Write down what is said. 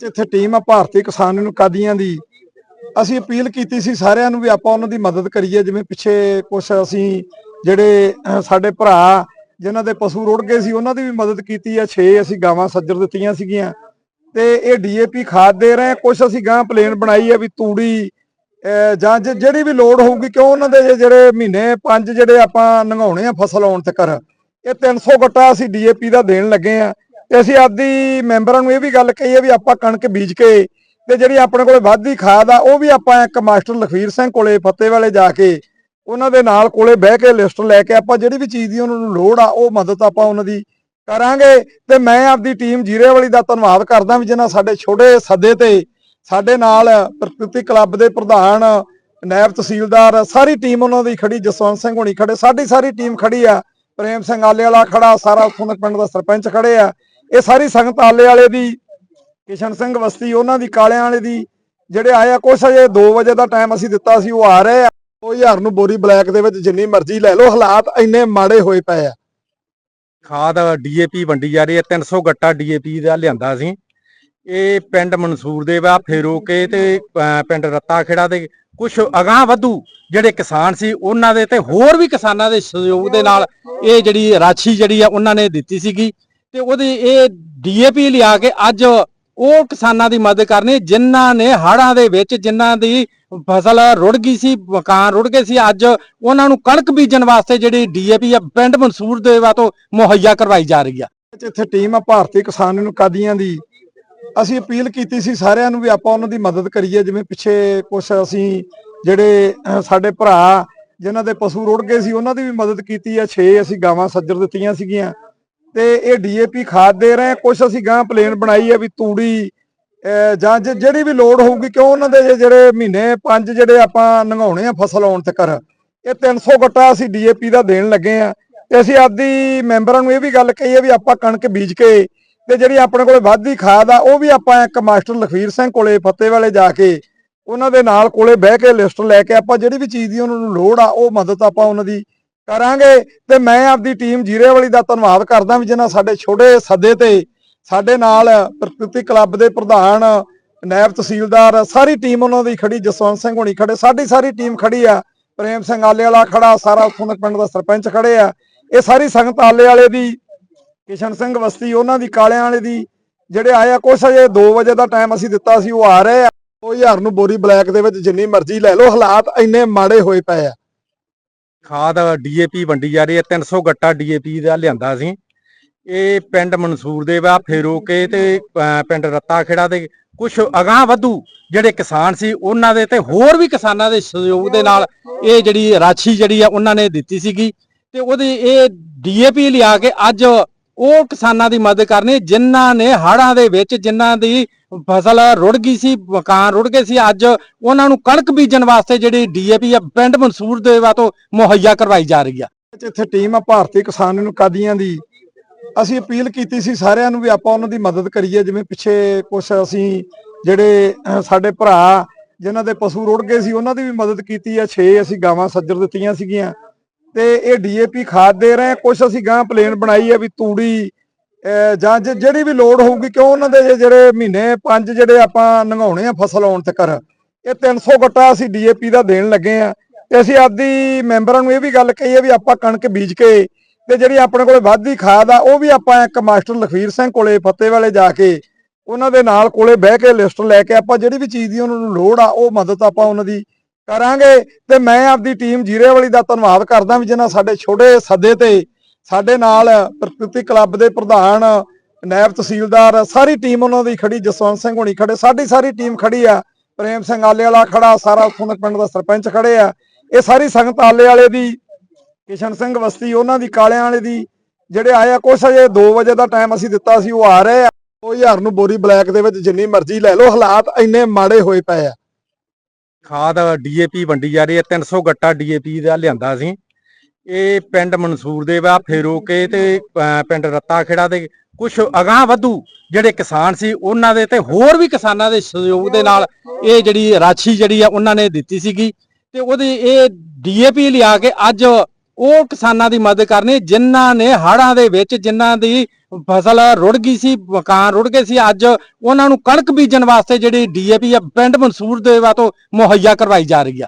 ਅੱਜ ਇੱਥੇ ਟੀਮ ਆ ਭਾਰਤੀ ਕਿਸਾਨ ਯੂਨੀਅਨ ਕਾਦੀਆਂ ਦੀ। ਅਸੀਂ ਅਪੀਲ ਕੀਤੀ ਸੀ ਸਾਰਿਆਂ ਨੂੰ ਵੀ ਆਪਾਂ ਉਹਨਾਂ ਦੀ ਮਦਦ ਕਰੀਏ ਜਿਵੇਂ ਪਿੱਛੇ ਕੁਝ ਅਸੀਂ ਜਿਹੜੇ ਸਾਡੇ ਭਰਾ ਜਿਨ੍ਹਾਂ ਦੇ ਪਸ਼ੂ ਰੁੜ ਗਏ ਸੀ ਉਹਨਾਂ ਦੀ ਵੀ ਮਦਦ ਕੀਤੀ ਆ। 6 ਅਸੀਂ ਗਾਵਾਂ ਸੱਜਰ ਦਿੱਤੀਆਂ ਸੀਗੀਆਂ। ਤੇ ਇਹ ਡੀਏਪੀ ਖਾਦ ਦੇ ਰਹੇ ਕੁਝ ਅਸੀਂ ਗਾਂ ਪਲੇਨ ਬਣਾਈ ਆ ਵੀ ਤੂੜੀ ਅਹ, ਜਾਂ ਜ- ਜਿਹੜੀ ਵੀ ਲੋੜ ਹੋਊਗੀ ਕਿਉਂ ਉਹਨਾਂ ਦੇ ਜਿਹੜੇ ਮਹੀਨੇ ਪੰਜ ਜਿਹੜੇ ਆਪਾਂ ਨੰਗਾਉਣੇ ਆ ਫਸਲ ਆਉਣ ਤੱਕ ਇਹ 300 ਗੱਟਾ ਅਸੀਂ ਡੀਏਪੀ ਦਾ ਦੇਣ ਲੱਗੇ ਆ। ਤੇ ਅਸੀਂ ਆਪਦੀ ਮੈਂਬਰਾਂ ਨੂੰ ਇਹ ਵੀ ਗੱਲ ਕਹੀ ਹੈ ਵੀ ਆਪਾਂ ਕਣਕ ਬੀਜ ਕੇ ਤੇ ਜਿਹੜੀ ਆਪਣੇ ਕੋਲੇ ਵਾਧੀ ਖਾਦ ਆ, ਉਹ ਵੀ ਆਪਾਂ ਇੱਕ ਮਾਸਟਰ ਲਖਵੀਰ ਸਿੰਘ ਕੋਲੇ ਫੱਤੇ ਵਾਲੇ ਜਾ ਕੇ ਉਹਨਾਂ ਦੇ ਨਾਲ ਕੋਲੇ ਬਹਿ ਕੇ ਲਿਸਟ ਲੈ ਕੇ ਆਪਾਂ ਜਿਹੜੀ ਵੀ ਚੀਜ਼ ਦੀ ਉਹਨਾਂ ਨੂੰ ਲੋੜ ਆ, ਉਹ ਮਦਦ ਆਪਾਂ ਉਹਨਾਂ ਦੀ ਕਰਾਂਗੇ। ਤੇ ਮੈਂ ਆਪਦੀ ਟੀਮ ਜੀਰੇ ਵਾਲੀ ਦਾ ਧੰਨਵਾਦ ਕਰਦਾ ਵੀ ਜਿਨ੍ਹਾਂ ਸਾਡੇ ਛੋਟੇ ਸੱਦੇ ਤੇ ਸਾਡੇ ਨਾਲ ਪ੍ਰਕਿਰਤੀ ਕਲੱਬ ਦੇ ਪ੍ਰਧਾਨ ਨਾਇਬ ਤਹਿਸੀਲਦਾਰ, ਸਾਰੀ ਟੀਮ ਉਹਨਾਂ ਦੀ ਖੜੀ, ਜਸਵੰਤ ਸਿੰਘ ਹੋਣੀ ਖੜੇ, ਸਾਡੀ ਸਾਰੀ ਟੀਮ ਖੜੀ ਆ। ਪ੍ਰੇਮ ਸਿੰਘ ਆਲੇ ਵਾਲਾ ਖੜਾ, ਸਾਰਾ ਉੱਥੋਂ ਦੇ ਪਿੰਡ ਦਾ ਸਰਪੰਚ ਖੜੇ ਆ। ਇਹ ਸਾਰੀ ਸੰਗਤ ਆਲੇ ਵਾਲੇ ਦੀ, ਕਿਸ਼ਨ ਸਿੰਘ ਵਸਤੀ, ਉਹਨਾਂ ਦੀ, ਕਾਲਿਆਂ ਵਾਲੇ ਦੀ, ਜਿਹੜੇ ਆਏ ਆ, ਕੁਛ ਅਜੇ 2 ਵਜੇ ਦਾ ਟਾਈਮ ਅਸੀਂ ਦਿੱਤਾ ਸੀ, ਉਹ ਆ ਰਹੇ ਆ। 2000 ਨੂੰ ਬੋਰੀ ਬਲੈਕ ਦੇ ਵਿੱਚ ਜਿੰਨੀ ਮਰਜ਼ੀ ਲੈ ਲਓ, ਹਾਲਾਤ ਇੰਨੇ ਮਾੜੇ ਹੋਏ ਪਏ ਆ। ਖਾਦ ਡੀਏਪੀ ਵੰਡੀ ਜਾ ਰਹੀ ਹੈ 300 ਗੱਟਾ ਡੀਏਪੀ ਦਾ ਲਿਆਂਦਾ ਸੀ। ਇਹ ਪਿੰਡ ਮਨਸੂਰ ਦੇ ਵਾ ਫੇਰੋਕੇ ਤੇ ਪਿੰਡ ਰੱਤਾ ਖੇੜਾ ਦੇ ਕੁਝ ਅਗਾਹ ਵਧੂ ਜਿਹੜੇ ਕਿਸਾਨ ਸੀ, ਉਹਨਾਂ ਦੇ ਤੇ ਹੋਰ ਵੀ ਕਿਸਾਨਾਂ ਦੇ ਸਹਿਯੋਗ ਦੇ ਨਾਲ ਇਹ ਜਿਹੜੀ ਰਾਸ਼ੀ ਜਿਹੜੀ ਆ, ਉਹਨਾਂ ਨੇ ਦਿੱਤੀ ਸੀਗੀ। ਤੇ ਉਹਦੇ ਇਹ ਡੀਏਪੀ ਲਿਆ ਕੇ ਅੱਜ ਉਹ ਕਿਸਾਨਾਂ ਦੀ ਮਦਦ ਕਰਨੀ, ਜਿਨ੍ਹਾਂ ਨੇ ਹੜ੍ਹਾਂ ਦੇ ਵਿੱਚ ਜਿਨ੍ਹਾਂ ਦੀ ਫਸਲ ਰੁੜ ਗਈ ਸੀ, ਮਕਾਨ ਰੁੜ ਗਏ ਸੀ, ਅੱਜ ਉਹਨਾਂ ਨੂੰ ਕਣਕ ਬੀਜਣ ਵਾਸਤੇ ਜਿਹੜੀ ਡੀਏਪੀ ਆ, ਪਿੰਡ ਮਨਸੂਰ ਦੇ ਤੋਂ ਮੁਹੱਈਆ ਕਰਵਾਈ ਜਾ ਰਹੀ ਆ। ਇੱਥੇ ਟੀਮ ਆ ਭਾਰਤੀ ਕਿਸਾਨ ਯੂਨੀਅਨ ਕਾਦੀਆਂ ਦੀ। ਅਸੀਂ ਅਪੀਲ ਕੀਤੀ ਸੀ ਸਾਰਿਆਂ ਨੂੰ ਵੀ ਆਪਾਂ ਉਹਨਾਂ ਦੀ ਮਦਦ ਕਰੀਏ, ਜਿਵੇਂ ਪਿੱਛੇ ਕੁਝ ਅਸੀਂ ਜਿਹੜੇ ਸਾਡੇ ਭਰਾ ਜਿਨ੍ਹਾਂ ਦੇ ਪਸ਼ੂ ਰੁੜ ਗਏ ਸੀ, ਉਹਨਾਂ ਦੀ ਵੀ ਮਦਦ ਕੀਤੀ ਆ। 6 ਅਸੀਂ ਗਾਵਾਂ ਸੱਜਰ ਦਿੱਤੀਆਂ ਸੀਗੀਆਂ। ਤੇ ਇਹ ਡੀਏਪੀ ਖਾਦ ਦੇ ਰਹੇ ਕੁਝ ਅਸੀਂ ਗਾਂ ਪਲੇਨ ਬਣਾਈ ਹੈ ਵੀ ਤੂੜੀ ਜਾਂ ਜ- ਜਿਹੜੀ ਵੀ ਲੋੜ ਹੋਊਗੀ, ਕਿਉਂ ਉਹਨਾਂ ਦੇ ਜਿਹੜੇ ਮਹੀਨੇ ਪੰਜ ਜਿਹੜੇ ਆਪਾਂ ਨੰਗਾਉਣੇ ਆ ਫਸਲ ਆਉਣ ਤੱਕ ਇਹ 300 ਗੱਟਾ ਅਸੀਂ ਡੀਏਪੀ ਦਾ ਦੇਣ ਲੱਗੇ ਆ। ਤੇ ਅਸੀਂ ਆਪਦੀ ਮੈਂਬਰਾਂ ਨੂੰ ਇਹ ਵੀ ਗੱਲ ਕਹੀ ਹੈ ਵੀ ਆਪਾਂ ਕਣਕ ਬੀਜ ਕੇ ਤੇ ਜਿਹੜੀ ਆਪਣੇ ਕੋਲੇ ਵਾਧੀ ਖਾਦ ਆ, ਉਹ ਵੀ ਆਪਾਂ ਇੱਕ ਮਾਸਟਰ ਲਖਵੀਰ ਸਿੰਘ ਕੋਲੇ ਫੱਤੇ ਵਾਲੇ ਜਾ ਕੇ, ਉਹਨਾਂ ਦੇ ਨਾਲ ਕੋਲੇ ਬਹਿ ਕੇ ਲਿਸਟ ਲੈ ਕੇ ਆਪਾਂ ਜਿਹੜੀ ਵੀ ਚੀਜ਼ ਦੀ ਉਹਨਾਂ ਨੂੰ ਲੋੜ ਆ, ਉਹ ਮਦਦ ਆਪਾਂ ਉਹਨਾਂ ਦੀ ਕਰਾਂਗੇ ਤੇ ਮੈਂ ਆਪਦੀ ਟੀਮ ਜੀਰੇ ਵਾਲੀ ਦਾ ਧੰਨਵਾਦ ਕਰਦਾ ਵੀ ਜਿਨ੍ਹਾਂ ਸਾਡੇ ਛੋਟੇ ਸੱਦੇ ਤੇ ਸਾਡੇ ਨਾਲ ਪ੍ਰਕਿਰਤੀ ਕਲੱਬ ਦੇ ਪ੍ਰਧਾਨ ਨਾਇਬ ਤਹਿਸੀਲਦਾਰ, ਸਾਰੀ ਟੀਮ ਉਹਨਾਂ ਦੀ ਖੜੀ, ਜਸਵੰਤ ਸਿੰਘ ਹੋਣੀ ਖੜੇ, ਸਾਡੀ ਸਾਰੀ ਟੀਮ ਖੜੀ ਆ। ਪ੍ਰੇਮ ਸਿੰਘ ਆਲੇ ਵਾਲਾ ਖੜਾ, ਸਾਰਾ ਉੱਥੋਂ ਦੇ ਪਿੰਡ ਦਾ ਸਰਪੰਚ ਖੜੇ ਆ। ਇਹ ਸਾਰੀ ਸੰਗਤ ਆਲੇ ਵਾਲੇ ਦੀ, ਕਿਸ਼ਨ ਸਿੰਘ ਵਸਤੀ, ਉਹਨਾਂ ਦੀ, ਕਾਲਿਆਂ ਵਾਲੇ ਦੀ, ਜਿਹੜੇ ਆਏ ਆ, ਕੁਛ ਅਜੇ 2 ਵਜੇ ਦਾ ਟਾਈਮ ਅਸੀਂ ਦਿੱਤਾ ਸੀ, ਉਹ ਆ ਰਹੇ ਆ। 2000 ਨੂੰ ਬੋਰੀ ਬਲੈਕ ਦੇ ਵਿੱਚ ਜਿੰਨੀ ਮਰਜ਼ੀ ਲੈ ਲਓ, ਹਾਲਾਤ ਇੰਨੇ ਮਾੜੇ ਹੋਏ ਪਏ ਆ। ਖਾਦ ਡੀਏਪੀ ਵੰਡੀ ਜਾ ਰਹੀ ਹੈ 300 ਗੱਟਾ ਡੀਏਪੀ ਦਾ ਲਿਆਂਦਾ ਸੀ। ਇਹ ਪਿੰਡ ਮਨਸੂਰ ਦੇ ਵਾ ਫੇਰੋਕੇ ਤੇ ਪਿੰਡ ਰੱਤਾ ਖੇੜਾ ਦੇ ਕੁਝ ਅਗਾਹ ਵਧੂ ਜਿਹੜੇ ਕਿਸਾਨ ਸੀ, ਉਹਨਾਂ ਦੇ ਤੇ ਹੋਰ ਵੀ ਕਿਸਾਨਾਂ ਦੇ ਸਹਿਯੋਗ ਦੇ ਨਾਲ ਇਹ ਜਿਹੜੀ ਰਾਸ਼ੀ ਜਿਹੜੀ ਆ, ਉਹਨਾਂ ਨੇ ਦਿੱਤੀ ਸੀਗੀ। ਤੇ ਉਹਦੀ ਇਹ ਡੀਏਪੀ ਲਿਆ ਕੇ ਅੱਜ ਉਹ ਕਿਸਾਨਾਂ ਦੀ ਮਦਦ ਕਰਨੀ, ਜਿਨ੍ਹਾਂ ਨੇ ਹੜਾਂ ਦੇ ਵਿੱਚ, ਜਿਨ੍ਹਾਂ ਦੀ ਫਸਲ ਰੁੜ ਗਈ ਸੀ, ਮਕਾਨ ਰੁੜ ਗਏ ਸੀ। ਅੱਜ ਉਹਨਾਂ ਨੂੰ ਕਣਕ ਬੀਜਣ ਵਾਸਤੇ ਜਿਹੜੀ ਡੀਏਪੀ ਆ, ਪਿੰਡ ਮਨਸੂਰ ਦੇ ਤੋਂ ਮੁਹੱਈਆ ਕਰਵਾਈ ਜਾ ਰਹੀ ਆ। ਇੱਥੇ ਟੀਮ ਆ ਭਾਰਤੀ ਕਿਸਾਨ ਯੂਨੀਅਨ ਕਾਦੀਆਂ ਦੀ। ਅਸੀਂ ਅਪੀਲ ਕੀਤੀ ਸੀ ਸਾਰਿਆਂ ਨੂੰ ਵੀ ਆਪਾਂ ਉਹਨਾਂ ਦੀ ਮਦਦ ਕਰੀਏ, ਜਿਵੇਂ ਪਿੱਛੇ ਕੁਝ ਅਸੀਂ ਜਿਹੜੇ ਸਾਡੇ ਭਰਾ ਜਿਨ੍ਹਾਂ ਦੇ ਪਸ਼ੂ ਰੁੜ ਗਏ ਸੀ, ਉਹਨਾਂ ਦੀ ਵੀ ਮਦਦ ਕੀਤੀ ਆ। 6 ਅਸੀਂ ਗਾਵਾਂ ਸੱਜਰ ਦਿੱਤੀਆਂ ਸੀਗੀਆਂ। ਤੇ ਇਹ ਡੀਏਪੀ ਖਾਦ ਦੇ ਰਹੇ ਕੁਝ ਅਸੀਂ ਗਾਂ ਪਲੇਨ ਬਣਾਈ ਆ ਵੀ ਤੂੜੀ ਜਾਂ ਜ- ਜਿਹੜੀ ਵੀ ਲੋੜ ਹੋਊਗੀ, ਕਿਉਂ ਉਹਨਾਂ ਦੇ ਜਿਹੜੇ ਮਹੀਨੇ ਪੰਜ ਜਿਹੜੇ ਆਪਾਂ ਨੰਗਾਉਣੇ ਆ ਫਸਲ ਆਉਣ ਤੱਕ ਇਹ 300 ਗੱਟਾ ਅਸੀਂ ਡੀਏਪੀ ਦਾ ਦੇਣ ਲੱਗੇ ਆ। ਤੇ ਅਸੀਂ ਆਪਦੀ ਮੈਂਬਰਾਂ ਨੂੰ ਇਹ ਵੀ ਗੱਲ ਕਹੀ ਹੈ ਵੀ ਆਪਾਂ ਕਣਕ ਬੀਜ ਕੇ ਤੇ ਜਿਹੜੀ ਆਪਣੇ ਕੋਲੇ ਵਾਧੀ ਖਾਦ ਆ, ਉਹ ਵੀ ਆਪਾਂ ਇੱਕ ਮਾਸਟਰ ਲਖਵੀਰ ਸਿੰਘ ਕੋਲੇ ਫੱਤੇ ਵਾਲੇ ਜਾ ਕੇ, ਉਹਨਾਂ ਦੇ ਨਾਲ ਕੋਲੇ ਬਹਿ ਕੇ ਲਿਸਟ ਲੈ ਕੇ ਆਪਾਂ ਜਿਹੜੀ ਵੀ ਚੀਜ਼ ਦੀ ਉਹਨਾਂ ਨੂੰ ਲੋੜ ਆ, ਉਹ ਮਦਦ ਆਪਾਂ ਉਹਨਾਂ ਦੀ ਕਰਾਂਗੇ। ਤੇ ਮੈਂ ਆਪਦੀ ਟੀਮ ਜੀਰੇ ਵਾਲੀ ਦਾ ਧੰਨਵਾਦ ਕਰਦਾ ਵੀ ਜਿਨ੍ਹਾਂ ਸਾਡੇ ਛੋਟੇ ਸੱਦੇ ਤੇ ਸਾਡੇ ਨਾਲ ਪ੍ਰਕਿਰਤੀ ਕਲੱਬ ਦੇ ਪ੍ਰਧਾਨ ਨਾਇਬ ਤਹਿਸੀਲਦਾਰ, ਸਾਰੀ ਟੀਮ ਉਹਨਾਂ ਦੀ ਖੜੀ, ਜਸਵੰਤ ਸਿੰਘ ਹੋਣੀ ਖੜੇ, ਸਾਡੀ ਸਾਰੀ ਟੀਮ ਖੜੀ ਆ। ਪ੍ਰੇਮ ਸਿੰਘ ਆਲੇ ਵਾਲਾ ਖੜਾ, ਸਾਰਾ ਉੱਥੋਂ ਦੇ ਪਿੰਡ ਦਾ ਸਰਪੰਚ ਖੜੇ ਆ। ਇਹ ਸਾਰੀ ਸੰਗਤ ਆਲੇ ਵਾਲੇ ਦੀ, ਕਿਸ਼ਨ ਸਿੰਘ ਵਸਤੀ, ਉਹਨਾਂ ਦੀ, ਕਾਲਿਆਂ ਵਾਲੇ ਦੀ, ਜਿਹੜੇ ਆਏ ਆ, ਕੁਛ ਅਜੇ 2 ਵਜੇ ਦਾ ਟਾਈਮ ਅਸੀਂ ਦਿੱਤਾ ਸੀ, ਉਹ ਆ ਰਹੇ ਆ। 2000 ਨੂੰ ਬੋਰੀ ਬਲੈਕ ਦੇ ਵਿੱਚ ਜਿੰਨੀ ਮਰਜ਼ੀ ਲੈ ਲਓ, ਹਾਲਾਤ ਇੰਨੇ ਮਾੜੇ ਹੋਏ ਪਏ ਆ। ਖਾਦ ਡੀਏਪੀ ਵੰਡੀ ਜਾ ਰਹੀ ਹੈ 300 ਗੱਟਾ ਡੀਏਪੀ ਦਾ ਲਿਆਂਦਾ ਸੀ। ਇਹ ਪਿੰਡ ਮਨਸੂਰ ਦੇ ਵਾ ਫੇਰੋਕੇ ਤੇ ਪਿੰਡ ਰੱਤਾ ਖੇੜਾ ਦੇ ਕੁਝ ਅਗਾਹ ਵਧੂ ਜਿਹੜੇ ਕਿਸਾਨ ਸੀ, ਉਹਨਾਂ ਦੇ ਤੇ ਹੋਰ ਵੀ ਕਿਸਾਨਾਂ ਦੇ ਸਹਿਯੋਗ ਦੇ ਨਾਲ ਇਹ ਜਿਹੜੀ ਰਾਸ਼ੀ ਜਿਹੜੀ ਆ, ਉਹਨਾਂ ਨੇ ਦਿੱਤੀ ਸੀਗੀ। ਤੇ ਉਹਦੀ ਇਹ ਡੀਏਪੀ ਲਿਆ ਕੇ ਅੱਜ ਉਹ ਕਿਸਾਨਾਂ ਦੀ ਮਦਦ ਕਰਨੀ, ਜਿਨ੍ਹਾਂ ਨੇ ਹੜਾਂ ਦੇ ਵਿੱਚ ਜਿਨ੍ਹਾਂ ਦੀ ਫਸਲ ਰੁੜ ਗਈ ਸੀ, ਮਕਾਨ ਰੁੜ ਗਏ ਸੀ, ਅੱਜ ਉਹਨਾਂ ਨੂੰ ਕਣਕ ਬੀਜਣ ਵਾਸਤੇ ਜਿਹੜੀ ਡੀਏਪੀ ਆ, ਪਿੰਡ ਮਨਸੂਰ ਦੇ ਵਾ ਤੋਂ ਮੁਹੱਈਆ ਕਰਵਾਈ ਜਾ ਰਹੀ ਆ।